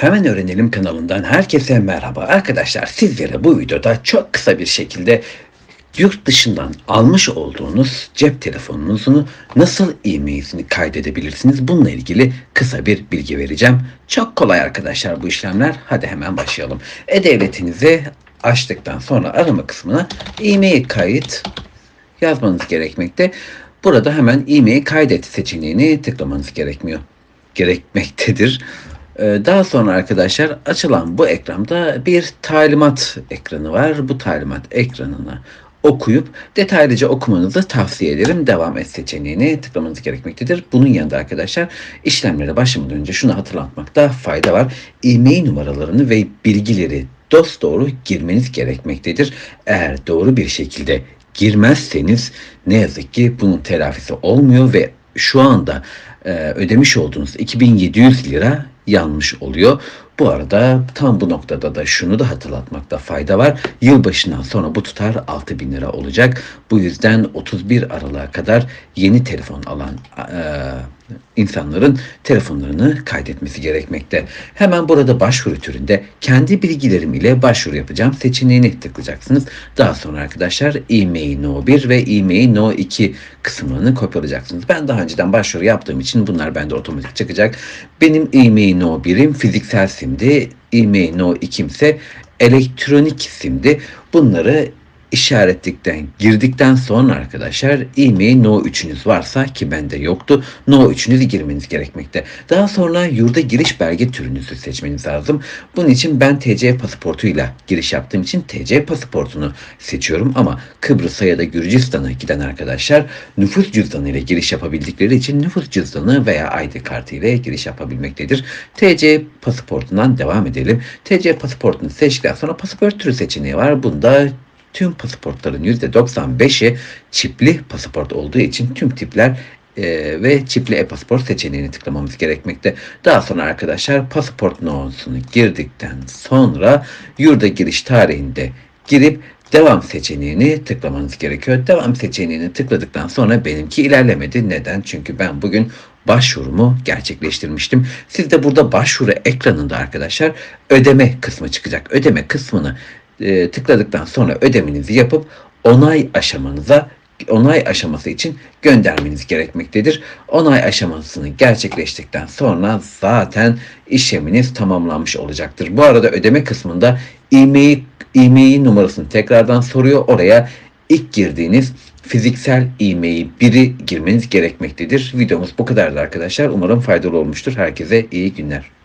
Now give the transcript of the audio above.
Hemen Öğrenelim kanalından herkese merhaba. Arkadaşlar sizlere bu videoda çok kısa bir şekilde yurt dışından almış olduğunuz cep telefonunuzun nasıl e-mail'ini kaydedebilirsiniz? Bununla ilgili kısa bir bilgi vereceğim. Çok kolay arkadaşlar bu işlemler. Hadi hemen başlayalım. E-Devletinizi açtıktan sonra arama kısmına e-mail kayıt yazmanız gerekmekte. Burada hemen e-mail kaydet seçeneğini tıklamanız gerekmiyor. Gerekmektedir. Ee, Daha sonra arkadaşlar açılan bu ekranda bir talimat ekranı var. Bu talimat ekranına okuyup detaylıca okumanızı tavsiye ederim. Devam et seçeneğini tıklamanız gerekmektedir. Bunun yanında arkadaşlar işlemlere başlamadan önce şunu hatırlatmakta fayda var. E-mail numaralarını ve bilgileri dosdoğru girmeniz gerekmektedir. Eğer doğru bir şekilde girmezseniz ne yazık ki bunun telafisi olmuyor ve şu anda e, ödemiş olduğunuz 2700 lira yanlış oluyor. Bu arada tam bu noktada da şunu da hatırlatmakta fayda var. Yılbaşından sonra bu tutar 6000 lira olacak. Bu yüzden 31 Aralık'a kadar yeni telefon alan e, insanların telefonlarını kaydetmesi gerekmekte. Hemen burada başvuru türünde kendi bilgilerim ile başvuru yapacağım seçeneğini tıklayacaksınız. Daha sonra arkadaşlar e-mail no 1 ve e-mail no 2 kısımlarını kopyalayacaksınız. Ben daha önceden başvuru yaptığım için bunlar bende otomatik çıkacak. Benim e-mail no 1'im fiziksel simdi. E-mail no 2'm ise elektronik simdi. Bunları işaretlikten girdikten sonra arkadaşlar e-mail no 3'ünüz varsa ki bende yoktu no 3'ünüzü girmeniz gerekmekte. Daha sonra yurda giriş belge türünüzü seçmeniz lazım. Bunun için ben TC pasaportuyla giriş yaptığım için TC pasaportunu seçiyorum ama Kıbrıs'a ya da Gürcistan'a giden arkadaşlar nüfus cüzdanı ile giriş yapabildikleri için nüfus cüzdanı veya ID kartı ile giriş yapabilmektedir. TC pasaportundan devam edelim. TC pasaportunu seçtikten sonra pasaport türü seçeneği var. Bunda tüm pasaportların %95'i çipli pasaport olduğu için tüm tipler e, ve çipli e-pasaport seçeneğini tıklamamız gerekmekte. Daha sonra arkadaşlar pasaport numarasını girdikten sonra yurda giriş tarihinde girip devam seçeneğini tıklamanız gerekiyor. Devam seçeneğini tıkladıktan sonra benimki ilerlemedi. Neden? Çünkü ben bugün başvurumu gerçekleştirmiştim. Siz de burada başvuru ekranında arkadaşlar ödeme kısmı çıkacak. Ödeme kısmını e, tıkladıktan sonra ödemenizi yapıp onay aşamanıza onay aşaması için göndermeniz gerekmektedir. Onay aşamasını gerçekleştikten sonra zaten işleminiz tamamlanmış olacaktır. Bu arada ödeme kısmında e-mail e-mail numarasını tekrardan soruyor. Oraya ilk girdiğiniz fiziksel e-mail biri girmeniz gerekmektedir. Videomuz bu kadardı arkadaşlar. Umarım faydalı olmuştur. Herkese iyi günler.